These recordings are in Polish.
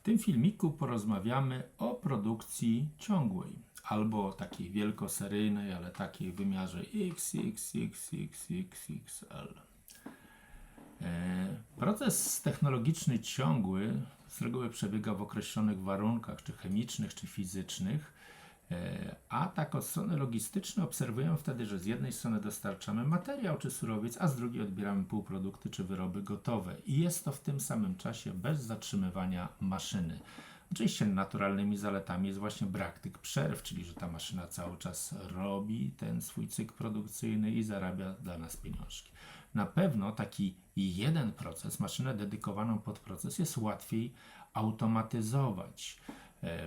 W tym filmiku porozmawiamy o produkcji ciągłej albo takiej wielkoseryjnej, ale takiej w wymiarze XXXXXXL. E, Proces technologiczny ciągły z reguły przebiega w określonych warunkach, czy chemicznych, czy fizycznych, a tak od strony logistycznej obserwujemy wtedy, że z jednej strony dostarczamy materiał czy surowiec, a z drugiej odbieramy półprodukty czy wyroby gotowe. I jest to w tym samym czasie bez zatrzymywania maszyny. Oczywiście naturalnymi zaletami jest właśnie brak tych przerw, czyli że ta maszyna cały czas robi ten swój cykl produkcyjny i zarabia dla nas pieniążki. Na pewno taki jeden proces, maszynę dedykowaną pod proces jest łatwiej automatyzować, e,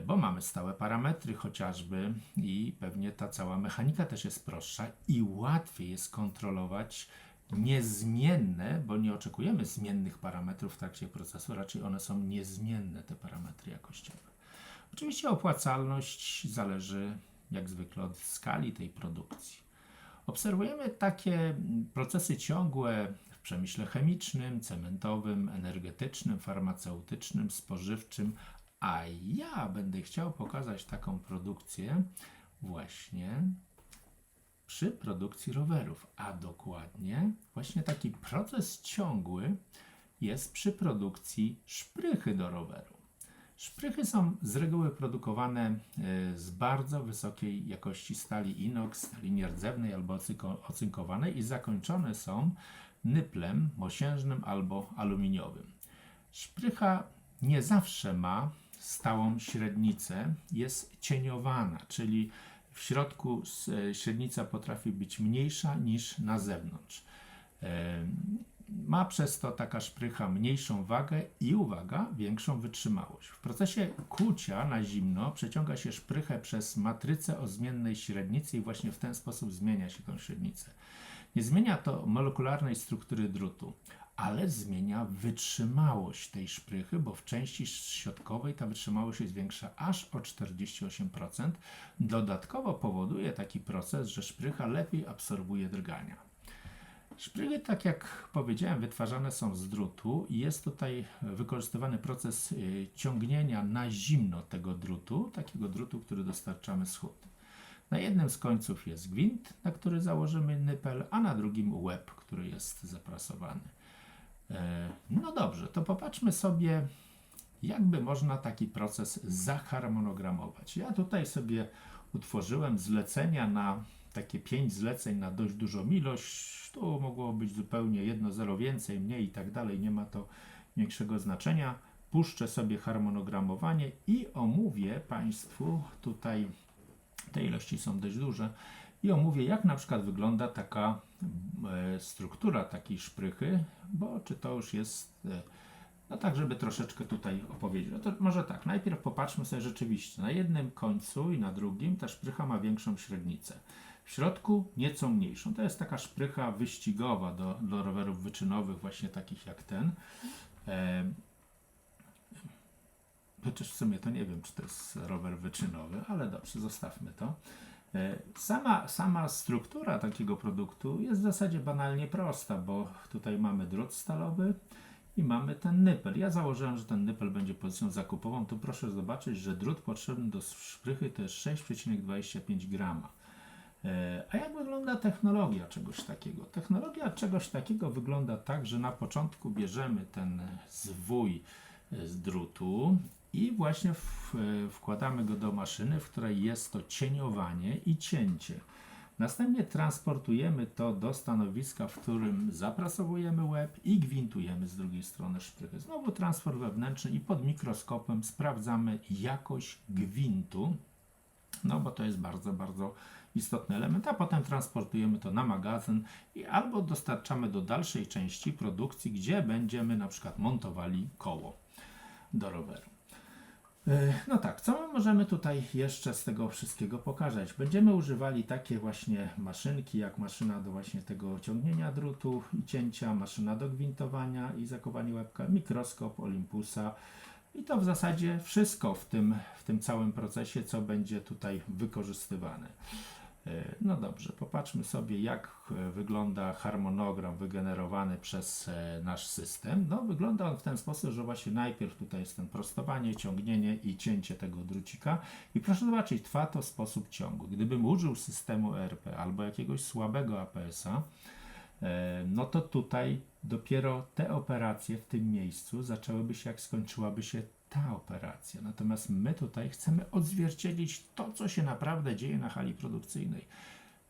bo mamy stałe parametry chociażby i pewnie ta cała mechanika też jest prostsza i łatwiej jest kontrolować niezmienne, bo nie oczekujemy zmiennych parametrów w trakcie procesu, raczej one są niezmienne, te parametry jakościowe. Oczywiście opłacalność zależy jak zwykle od skali tej produkcji. Obserwujemy takie procesy ciągłe w przemyśle chemicznym, cementowym, energetycznym, farmaceutycznym, spożywczym, a ja będę chciał pokazać taką produkcję właśnie przy produkcji rowerów, a dokładnie właśnie taki proces ciągły jest przy produkcji szprychy do roweru. Szprychy są z reguły produkowane e, z bardzo wysokiej jakości stali inox, stali nierdzewnej albo ocynkowanej i zakończone są nyplem mosiężnym albo aluminiowym. Szprycha nie zawsze ma stałą średnicę, jest cieniowana, czyli w środku e, średnica potrafi być mniejsza niż na zewnątrz. E, Ma przez to taka szprycha mniejszą wagę i uwaga, większą wytrzymałość. W procesie kucia na zimno przeciąga się szprychę przez matrycę o zmiennej średnicy i właśnie w ten sposób zmienia się tą średnicę. Nie zmienia to molekularnej struktury drutu, ale zmienia wytrzymałość tej szprychy, bo w części środkowej ta wytrzymałość jest większa aż o 48%. Dodatkowo powoduje taki proces, że szprycha lepiej absorbuje drgania. Szprychy, tak jak powiedziałem, wytwarzane są z drutu i jest tutaj wykorzystywany proces y, ciągnięcia na zimno tego drutu, takiego drutu, który dostarczamy z huty. Na jednym z końców jest gwint, na który założymy nypel, a na drugim łeb, który jest zaprasowany. E, No dobrze, to popatrzmy sobie, jakby można taki proces zaharmonogramować. Ja tutaj sobie utworzyłem zlecenia na takie pięć zleceń na dość dużą ilość. Tu mogło być zupełnie jedno zero więcej, mniej i tak dalej, nie ma to większego znaczenia. Puszczę sobie harmonogramowanie i omówię Państwu tutaj, te ilości są dość duże, i omówię jak na przykład wygląda taka struktura takiej szprychy, bo czy to już jest e, no tak, żeby troszeczkę tutaj opowiedzieć. No to może tak, najpierw popatrzmy sobie rzeczywiście. Na jednym końcu i na drugim ta szprycha ma większą średnicę. W środku nieco mniejszą. To jest taka szprycha wyścigowa do, do rowerów wyczynowych, właśnie takich jak ten. E, chociaż w sumie to nie wiem, czy to jest rower wyczynowy, ale dobrze, zostawmy to. E, Sama, sama struktura takiego produktu jest w zasadzie banalnie prosta, bo tutaj mamy drut stalowy i mamy ten nypel. Ja założyłem, że ten nypel będzie pozycją zakupową. Tu proszę zobaczyć, że drut potrzebny do szprychy to jest 6,25 grama. E, A jak wygląda technologia czegoś takiego? Technologia czegoś takiego wygląda tak, że na początku bierzemy ten zwój e, z drutu i właśnie w, wkładamy go do maszyny, w której jest to cieniowanie i cięcie. Następnie transportujemy to do stanowiska, w którym zaprasowujemy łeb i gwintujemy z drugiej strony szprychy. Znowu transfer wewnętrzny i pod mikroskopem sprawdzamy jakość gwintu, no bo to jest bardzo, bardzo istotny element, a potem transportujemy to na magazyn i albo dostarczamy do dalszej części produkcji, gdzie będziemy na przykład montowali koło do roweru. E, No tak, co my możemy tutaj jeszcze z tego wszystkiego pokazać? Będziemy używali takie właśnie maszynki, jak maszyna do właśnie tego ciągnięcia drutu i cięcia, maszyna do gwintowania i zakowania łebka, mikroskop Olympusa. I to w zasadzie wszystko w tym, w tym całym procesie, co będzie tutaj wykorzystywane. E, No dobrze, popatrzmy sobie, jak e, wygląda harmonogram wygenerowany przez e, nasz system. No, wygląda on w ten sposób, że właśnie najpierw tutaj jest ten prostowanie, ciągnięcie i cięcie tego drucika. I proszę zobaczyć, trwa to w sposób ciągły. Gdybym użył systemu ERP albo jakiegoś słabego APS-a, no to tutaj dopiero te operacje w tym miejscu zaczęłyby się, jak skończyłaby się ta operacja. Natomiast my tutaj chcemy odzwierciedlić to, co się naprawdę dzieje na hali produkcyjnej.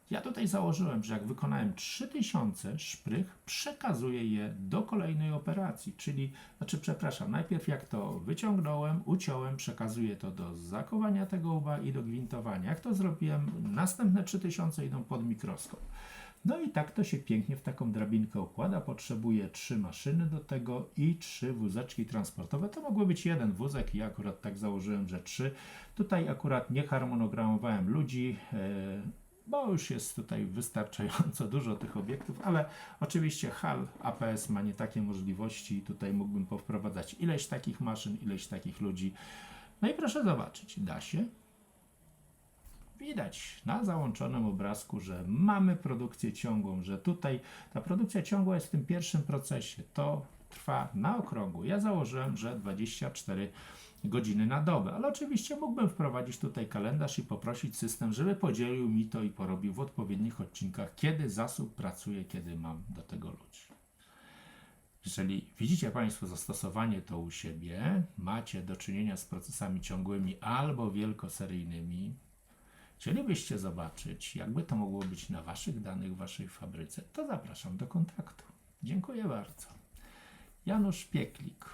Ja tutaj założyłem, że jak wykonałem 3000 szprych, przekazuję je do kolejnej operacji, czyli, znaczy, przepraszam, najpierw jak to wyciągnąłem, uciąłem, przekazuję to do zakowania tego łba i do gwintowania. Jak to zrobiłem, następne 3000 idą pod mikroskop. No i tak to się pięknie w taką drabinkę układa. Potrzebuję trzy maszyny do tego i trzy wózeczki transportowe. To mogły być jeden wózek i ja akurat tak założyłem, że trzy. Tutaj akurat nie harmonogramowałem ludzi, e, bo już jest tutaj wystarczająco dużo tych obiektów, ale oczywiście HAL APS ma nie takie możliwości tutaj mógłbym powprowadzać ileś takich maszyn, ileś takich ludzi. No i proszę zobaczyć, da się. Widać na załączonym obrazku, że mamy produkcję ciągłą, że tutaj ta produkcja ciągła jest w tym pierwszym procesie. To trwa na okrągło. Ja założyłem, że 24 godziny na dobę, ale oczywiście mógłbym wprowadzić tutaj kalendarz i poprosić system, żeby podzielił mi to i porobił w odpowiednich odcinkach, kiedy zasób pracuje, kiedy mam do tego ludzi. Jeżeli widzicie Państwo zastosowanie to u siebie, macie do czynienia z procesami ciągłymi albo wielkoseryjnymi, chcielibyście zobaczyć, jakby to mogło być na Waszych danych, w Waszej fabryce, to zapraszam do kontaktu. Dziękuję bardzo. Janusz Pieklik.